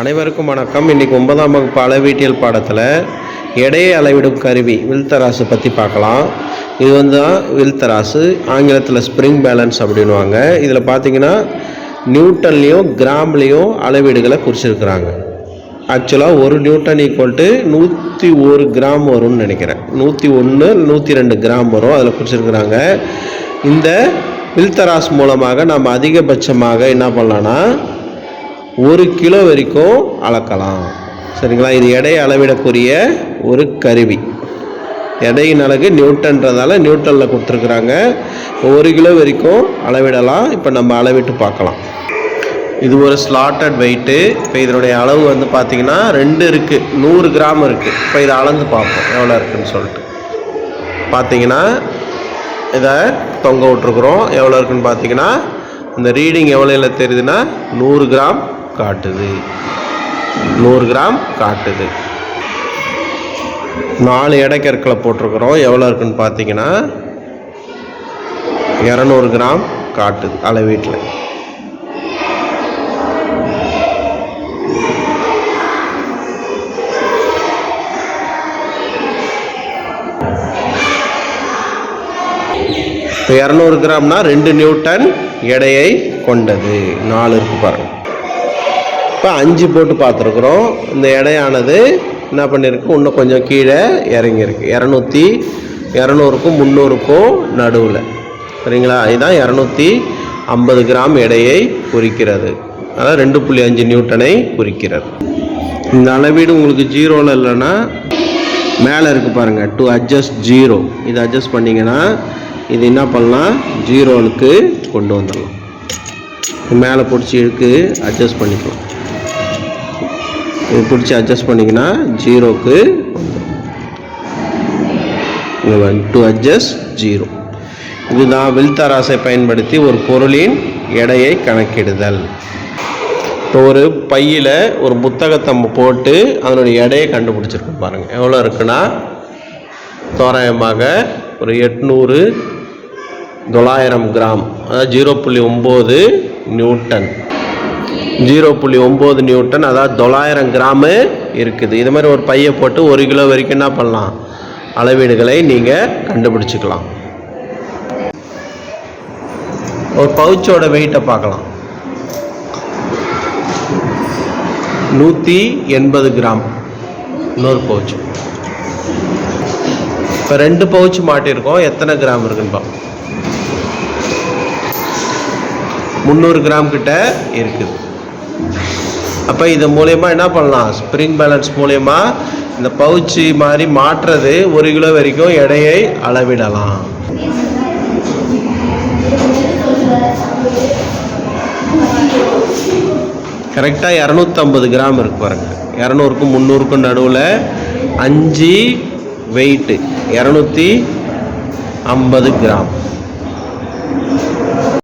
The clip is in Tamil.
அனைவருக்கும் வணக்கம். இன்றைக்கி ஒன்பதாம் வகுப்பு அளவீட்டியல் பாடத்தில் எடையை அளவிடும் கருவி வில்தராசு பற்றி பார்க்கலாம். இது வந்து தான் வில்தராசு ஆங்கிலத்தில் ஸ்ப்ரிங் பேலன்ஸ் அப்படின்வாங்க இதில் பார்த்தீங்கன்னா நியூட்டன்லேயும் கிராம்லேயும் அளவீடுகளை குறிச்சிருக்கிறாங்க. ஆக்சுவலாக ஒரு நியூட்டன் ஈக்குவல் டு நூற்றி ஒரு கிராம் வரும்னு நினைக்கிறேன். நூற்றி ஒன்று நூற்றி ரெண்டு கிராம் வரும் அதில் குறிச்சிருக்கிறாங்க. இந்த வில்தராஸ் மூலமாக நம்ம அதிகபட்சமாக என்ன பண்ணலான்னா ஒரு கிலோ வரைக்கும் அளக்கலாம். சரிங்களா? இது எடையை அளவிடக்கூடிய ஒரு கருவி. எடையின் அழகு நியூட்டன்றதால நியூட்டனில் கொடுத்துருக்குறாங்க. ஒரு கிலோ வரைக்கும் அளவிடலாம். இப்போ நம்ம அளவிட்டு பார்க்கலாம். இது ஒரு ஸ்லாட்டட் வெயிட்டு இப்போ இதனுடைய அளவு வந்து பார்த்திங்கன்னா ரெண்டு இருக்குது நூறு கிராம் இருக்குது இப்போ இதை அளந்து பார்ப்போம். எவ்வளோ இருக்குதுன்னு சொல்லிட்டு. பார்த்தீங்கன்னா இதை தொங்க விட்ருக்குறோம் எவ்வளோ இருக்குன்னு பார்த்தீங்கன்னா இந்த ரீடிங் எவ்வளோல தெரியுதுன்னா நூறு கிராம் காட்டுது. நூறு கிராம் காட்டுது. நாலு எடை கற்களை போட்டிருக்கிறோம். எவ்வளோ இருக்குன்னு பார்த்தீங்கன்னா இரநூறு கிராம் காட்டுது அளவீட்டில் இப்போ இரநூறு கிராம்னா ரெண்டு நியூட்டன் எடையை கொண்டது. நாலு இருக்கு பாருங்கள் இப்போ அஞ்சு போட்டு பார்த்துருக்குறோம். இந்த எடையானது என்ன பண்ணியிருக்கு? இன்னும் கொஞ்சம் கீழே இறங்கியிருக்கு. இரநூத்தி இரநூறுக்கும் முந்நூறுக்கும் நடுவில். சரிங்களா? இதுதான் இரநூத்தி ஐம்பது கிராம் எடையை குறிக்கிறது. அதாவது ரெண்டு புள்ளி அஞ்சு நியூட்டனை குறிக்கிறது. இந்த அளவீடு உங்களுக்கு ஜீரோவில் இல்லைன்னா மேலே இருக்கு பாருங்கள் டு அட்ஜஸ்ட் ஜீரோ இது அட்ஜஸ்ட் பண்ணிங்கன்னா இது என்ன பண்ணலாம்? ஜீரோவுக்கு கொண்டு வந்துடலாம். மேலே பிடிச்சி இழுக்கு அட்ஜஸ்ட் பண்ணிக்கலாம். இது பிடிச்சி அட்ஜஸ்ட் பண்ணிங்கன்னா ஜீரோக்கு வந்துடும் டு அட்ஜஸ்ட் ஜீரோ இதுதான் வில்தராசை பயன்படுத்தி ஒரு பொருளின் எடையை கணக்கிடுதல். இப்போ ஒரு பையில் ஒரு புத்தகத்தை போட்டு அதனுடைய எடையை கண்டுபிடிச்சிருக்கோம் பாருங்கள் எவ்வளோ இருக்குன்னா? தோராயமாக ஒரு எட்நூறு தொள்ளாயிரம் கிராம். அதாவது ஜீரோ புள்ளி ஒம்பது நியூட்டன். ஜீரோ புள்ளி ஒம்பது நியூட்டன் அதாவது தொள்ளாயிரம் கிராமு இருக்குது. இது மாதிரி ஒரு பையை போட்டு ஒரு கிலோ வரைக்கும் என்ன பண்ணலாம்? அளவீடுகளை நீங்கள் கண்டுபிடிச்சிக்கலாம். ஒரு பவுச்சோட வெயிட்டை பார்க்கலாம். நூற்றி எண்பது கிராம். இன்னொரு பவுச். இப்போ ரெண்டு பவுச் மாட்டியிருக்கோம். எத்தனை கிராம் இருக்குன்னு பார்ப்போம் முந்நூறு கிராம் கிட்ட இருக்குது. அப்போ இது மூலயமா என்ன பண்ணலாம்? ஸ்ப்ரிங் பேலன்ஸ் மூலயமா இந்த பவுச்சு மாதிரி மாற்றுறது ஒரு கிலோ வரைக்கும் எடையை அளவிடலாம். கரெக்டாக இரநூத்தம்பது கிராம் இருக்கு பாருங்க. இரநூறுக்கும் முந்நூறுக்கும் நடுவில் அஞ்சு வெயிட்டு இரநூத்தி ஐம்பது கிராம்.